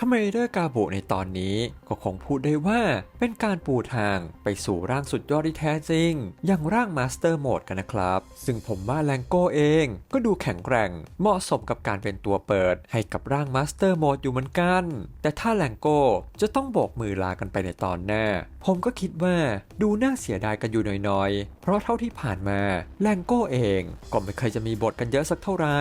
คาเมเดอร์กาบุในตอนนี้ก็คงพูดได้ว่าเป็นการปูทางไปสู่ร่างสุดยอดที่แท้จริง อย่างร่างมาสเตอร์โหมดกันนะครับ ซึ่งผมว่าแลงโก้เองก็ดูแข็งแกร่ง เหมาะสมกับการเป็นตัวเปิดให้กับร่างมาสเตอร์โหมดอยู่เหมือนกัน แต่ถ้าแลงโก้จะต้องโบกมือลากันไปในตอนหน้า ผมก็คิดว่าดูน่าเสียดายกันอยู่หน่อยๆ เพราะเท่าที่ผ่านมาแลงโก้เองก็ไม่เคยจะมีบทกันเยอะสักเท่าไหร่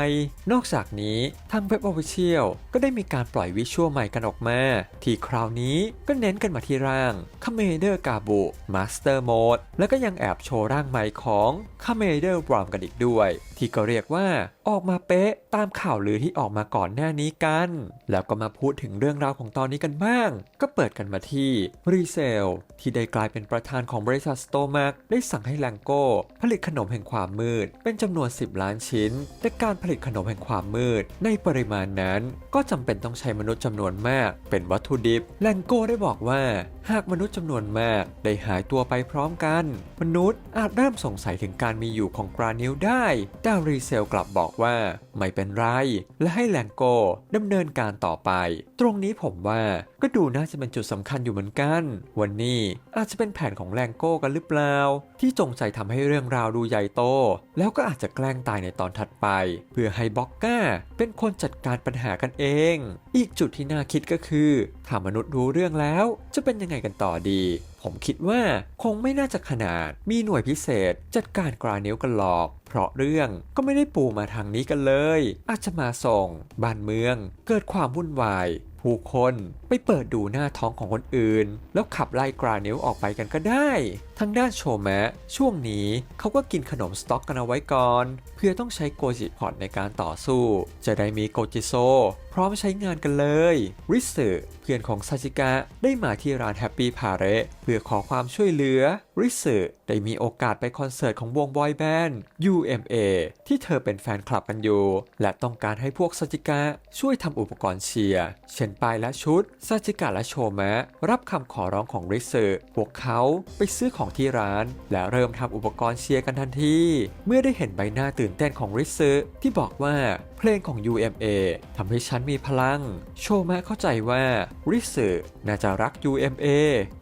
นอกจากนี้ทางเว็บออฟฟิเชียลก็ได้มีการปล่อยวิชวลใหม่กันออกมา ที่คราวนี้ก็เน้นกันมาที่ร่างคาเมเดอร์กาบุมาสเตอร์โหมดแล้วก็ยังแอบโชว์ร่างใหม่ของคาเมเดอร์บรอมกันอีกด้วย ที่ก็เรียกว่าออกมาเป๊ะตามข่าวลือที่ออกมาก่อนหน้านี้กัน แล้วก็มาพูดถึงเรื่องราวของตอนนี้กันบ้าง ก็เปิดกันมาที่รีเซลที่ได้กลายเป็นประธานของบริษัทสโตมักได้สั่งให้แลงโก้ ผลิตขนมแห่งความมืด เป็นจำนวน 10 ล้านชิ้น แต่การผลิตขนมแห่งความมืด ในปริมาณนั้นก็จำเป็นต้องใช้มนุษย์จำนวนมาก เป็นวัตถุดิบแลงโก้ได้บอกว่า หากมนุษย์จำนวนมากได้หายตัวไปพร้อมกัน มนุษย์อาจเริ่มสงสัยถึงการมีอยู่ของกรานิวได้แต่รีเซลกลับบอกว่าไม่เป็นไร และให้แลงโก้ดำเนินการต่อไป ตรงนี้ผมว่าก็ดูน่าจะเป็นจุดสำคัญอยู่เหมือนกัน วันนี้อาจจะเป็นแผนของแลงโก้กันหรือเปล่า ที่จงใจทำให้เรื่องราวดูใหญ่โต แล้วก็อาจจะแกล้งตายในตอนถัดไป เพื่อให้บ็อกก้าเป็นคนจัดการปัญหากันเอง อีกจุดที่น่าคิดก็คือถ้ามนุษย์รู้เรื่องแล้ว จะเป็นยังไงกันต่อดีผมคิดว่าคงไม่น่าจะขนาดมีหน่วยพิเศษจัดการกราเนวกันหรอก เพราะเรื่องก็ไม่ได้ปูมาทางนี้กันเลย อาจจะมาส่ง บ้านเมือง เกิดความวุ่นวาย ผู้คนไปเปิดดูหน้าท้องของคนอื่น แล้วขับไล่กราเนวออกไปกันก็ได้ ทางด้านโชแมะ ช่วงนี้เขาก็กินขนมสต็อกกันเอาไว้ก่อน เพื่อต้องใช้โกจิพอตในการต่อสู้ จะได้มีโกจิโซ พร้อมใช้งานกันเลย ริสึเพื่อนของซาจิกะได้มาที่ร้านแฮปปี้พาเรเพื่อขอความช่วยเหลือ ริสึได้มีโอกาสไปคอนเสิร์ตของวงบอยแบนด์ UMA ที่เธอเป็นแฟนคลับกันอยู่ และต้องการให้พวกซาจิกะช่วยทำอุปกรณ์เชียร์เช่นปายและชุดซาจิกะและโชแมะ รับคำขอร้องของริสึพวกเขาไปซื้อของที่ร้าน และเริ่มทำอุปกรณ์เชียร์กันทันที เมื่อได้เห็นใบหน้าตื่นเต้นของริสึที่บอกว่าเพลงของ UMA ทำให้ฉันมีพลัง โชแมะเข้าใจว่าริสึน่าจะรัก UMA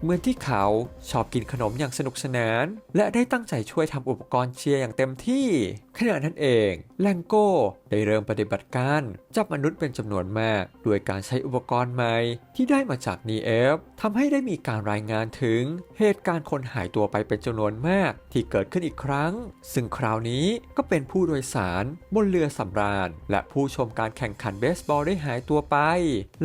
เหมือนที่เขาชอบกินขนมอย่างสนุกสนาน และได้ตั้งใจช่วยทำอุปกรณ์เชียร์อย่างเต็มที่ ขณะนั้นเองแลงโก้ได้เริ่มปฏิบัติการ จับมนุษย์เป็นจำนวนมาก ด้วยการใช้อุปกรณ์ใหม่ ที่ได้มาจาก NF ทำให้ได้มีการรายงานถึง เหตุการณ์คนหายตัวไปเป็นจำนวนมากที่เกิดขึ้นอีกครั้ง ซึ่งคราวนี้ก็เป็นผู้โดยสารบนเรือสำราญและผู้ชมการแข่งขันเบสบอลได้หายตัวไป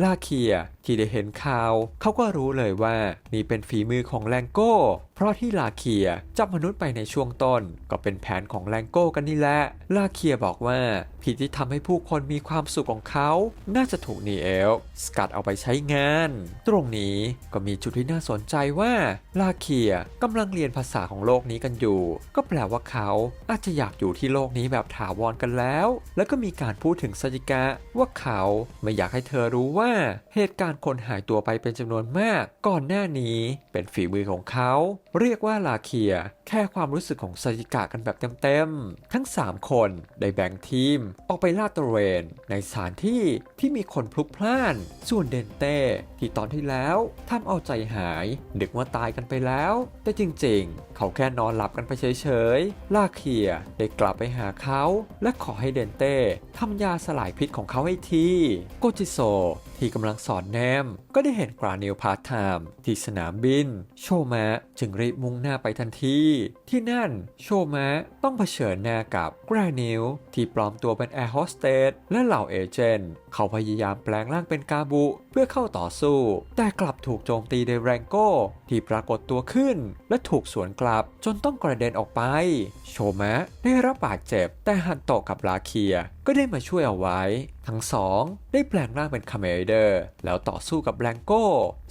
ลาเคีย ที่ได้เห็นข่าว เขาก็รู้เลยว่านี่เป็นฝีมือของแลงโก้ เพราะที่ลาเคียจับมนุษย์ไปในช่วงต้น ก็เป็นแผนของแลงโก้กันนี่แหละ ลาเคียบอกว่าผิดที่ทำให้ผู้คนมีความสุขของเขา น่าจะถูกนีเอลสกัดเอาไปใช้งาน ตรงนี้ก็มีจุดที่น่าสนใจว่าลาเคียกำลังเรียนภาษาของโลกนี้กันอยู่ ก็แปลว่าเขาอาจจะอยากอยู่ที่โลกนี้แบบถาวรกันแล้ว แล้วก็มีการพูดถึงซาจิกะว่าเขาไม่อยากให้เธอรู้ว่าเหตุการณ์คนหายตัวไปเป็นจำนวนมาก ก่อนหน้านี้เป็นฝีมือของเขา เรียกว่าลาเคีย แค่ความรู้สึกของซาจิกะกันแบบเต็มๆ ทั้ง 3 คนได้แบ่งทีม ออกไปลาดตระเวน ในสถานที่ที่มีคนพลุกพล่าน ส่วนเดนเต้ที่ตอนที่แล้วทำเอาใจหายนึกว่าตายกันไปแล้ว แต่จริงๆ เขาแค่นอนหลับกันไปเฉยๆ ลาเคียได้กลับไปหาเขา และขอให้เดนเต้ทำยาสลายพิษของเขาให้ทีโกจิโซ ที่กำลังสอนแนม ก็ได้เห็นกราเนลพาร์ทไทม์ที่สนามบิน โชมะจึงรีบมุ่งหน้าไปทันที ที่นั่นโชมะต้องเผชิญหน้ากับกราเนลที่ปลอมตัวเป็นแอร์โฮสเตสและเหล่าเอเจนต์เขาพยายามแปลงร่างเป็นกาบุ เพื่อเข้าต่อสู้ แต่กลับถูกโจมตีโดยแรงโก้ ที่ปรากฏตัวขึ้น และถูกสวนกลับจนต้องกระเด็นออกไป โชมะได้รับบาดเจ็บแต่ฮันโตกับลาเคีย ก็ได้มาช่วยเอาไว้ ทั้งสองได้แปลงร่างเป็นคาเมเดอร์แล้วต่อสู้กับแลงโก้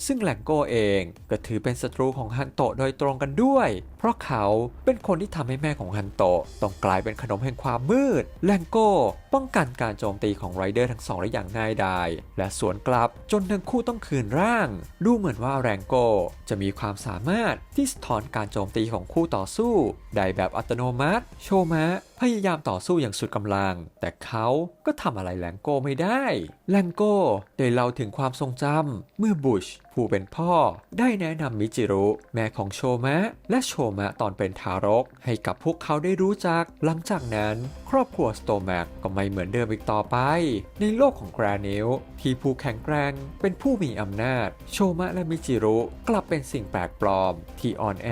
ซึ่งแลงโก้เองก็ถือเป็นศัตรูของฮันโตะโดยตรงกันด้วย เพราะเขาเป็นคนที่ทำให้แม่ของฮันโตะต้องกลายเป็นขนมแห่งความมืดแลงโก้ป้องกันการโจมตีของไรเดอร์ทั้งสองได้อย่างง่ายดายและสวนกลับจนทั้งคู่ต้องคืนร่าง ดูเหมือนว่าแรงโก้จะมีความสามารถที่สะท้อนการโจมตีของคู่ต่อสู้ ได้แบบอัตโนมัติ โชมะ พยายามต่อสู้อย่างสุดกำลัง แต่เขาก็ทำอะไรแลงโก้ไม่ได้ แลงโก้ได้เล่าถึงความทรงจำเมื่อบุชผู้เป็นพ่อ ได้แนะนำมิจิรุแม่ของโชมะ และโชมะตอนเป็นทารก ให้กับพวกเขาได้รู้จัก หลังจากนั้น ครอบครัวสโตแมกก็ไม่เหมือนเดิมอีกต่อไป ในโลกของแกรนิลที่ผู้แข็งแกร่งเป็นผู้มีอำนาจ โชมะและมิจิรุกลับเป็นสิ่งแปลกปลอม ที่อ่อนแอ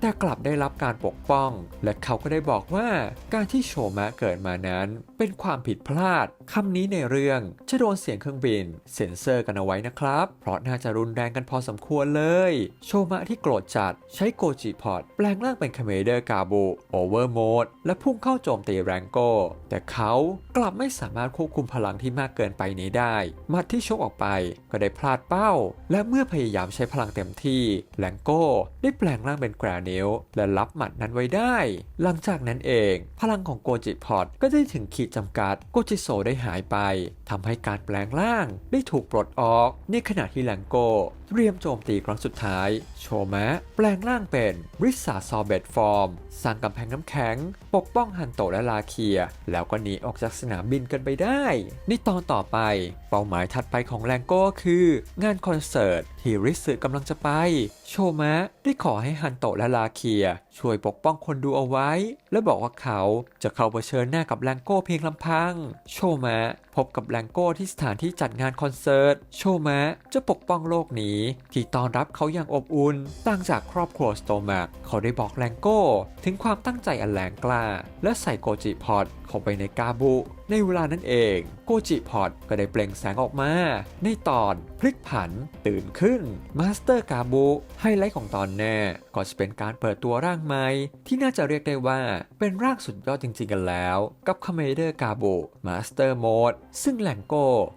แต่กลับได้รับการปกป้อง และเขาก็ได้บอกว่าการที่โชมะเกิดมานั้นเป็นความผิดพลาดคำนี้ในเรื่องจะโดนเสียงเครื่องบิน เซ็นเซอร์กันเอาไว้นะครับ เพราะน่าจะรุนแรงกันพอสมควรเลย โชมะที่โกรธจัดใช้โกจิพอดแปลงร่างเป็นคาเมเดอร์กาบูโอเวอร์โหมดและพุ่งเข้าโจมตีแรงโก แต่เขากลับไม่สามารถควบคุมพลังที่มากเกินไปนี้ได้หมัดที่ชกออกไปก็ได้พลาดเป้า และเมื่อพยายามใช้พลังเต็มที่แรงโกได้แปลงร่างเป็นแกรนิลและรับหมัดนั้นไว้ได้ หลังจากนั้นเอง พลังของโกจิพอดก็ได้ถึงขีดจำกัดโกจิโซได้หายไปทำให้การแปลงร่างได้ถูกปลดออก ในขณะที่แลงโกเตรียมโจมตีครั้งสุดท้าย โชมะ แปลงร่างเป็นริสาซอเบตฟอร์ม สร้างกำแพงน้ำแข็ง ปกป้องฮันโตและลาเคีย แล้วก็หนีออกจากสนามบินกันไปได้ในตอนต่อไป เป้าหมายถัดไปของแลงโก้คือ งานคอนเสิร์ตที่ริสึกำลังจะไป โชมะ ได้ขอให้ฮันโตและลาเคีย ช่วยปกป้องคนดูเอาไว้ และบอกว่าเขาจะเข้าเผชิญหน้ากับแลงโก้เพียงลำพัง โชมะ พบกับแลงโก้ที่สถานที่จัดงานคอนเสิร์ต โชมะจะปกป้องโลกนี้ ที่ต้อนรับเขาอย่างอบอุ่นตั้งจากครอบครัวสโตแมกเขาได้บอกแลงโก้ ถึงความตั้งใจอันแรงกล้า และใส่โกจิพอดเข้าไปในกาบุ ในเวลานั้นเองโกจิพอดก็ได้เปล่งแสงออกมา ในตอนพลิกผัน ตื่นขึ้นมาสเตอร์กาบุไฮไลท์ของตอนแน่ก็จะเป็นการเปิดตัวร่างใหม่ ที่น่าจะเรียกได้ว่าเป็นร่างสุดยอดจริงๆกันแล้ว กับคาเมเดอร์กาบุมาสเตอร์โหมดซึ่งแหลงโก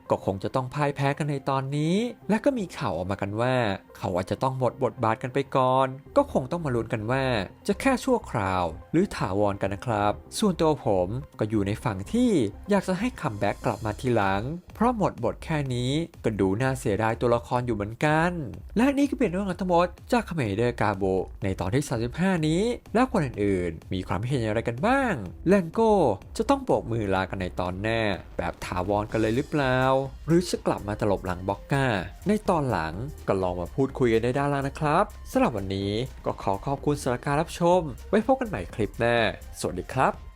ก็คงจะต้องพ่ายแพ้กันในตอนนี้ และก็มีข่าวออกมากันว่า เขาอาจจะต้องหมดบทบาทกันไปก่อน ก็คงต้องมาลุ้นกันว่า จะแค่ชั่วคราว หรือถาวรกันนะครับ ส่วนตัวผมก็อยู่ในฝั่งที่อยากจะให้คัมแบ็กกลับมาทีหลัง เพราะหมดบทแค่นี้ก็ดูน่าเสียดายตัวละครอยู่เหมือนกัน และนี่ก็เป็นเรื่องทั้งหมดจากคาเมเดอร์กาโบในตอนที่ 35 นี้ แล้วคนอื่นๆ มีความเห็นอย่างไรกันบ้าง แลงโก้จะต้องโบกมือลากันในตอนหน้า แบบถาวรกันเลยหรือเปล่า หรือจะกลับมาตลบหลังบ็อกก้า ในตอนหลังก็ลองมาพูดคุยกันได้ด้านล่างนะครับสำหรับวันนี้ก็ขอขอบคุณสำหรับการรับชม ไว้พบกันใหม่คลิปหน้า สวัสดีครับ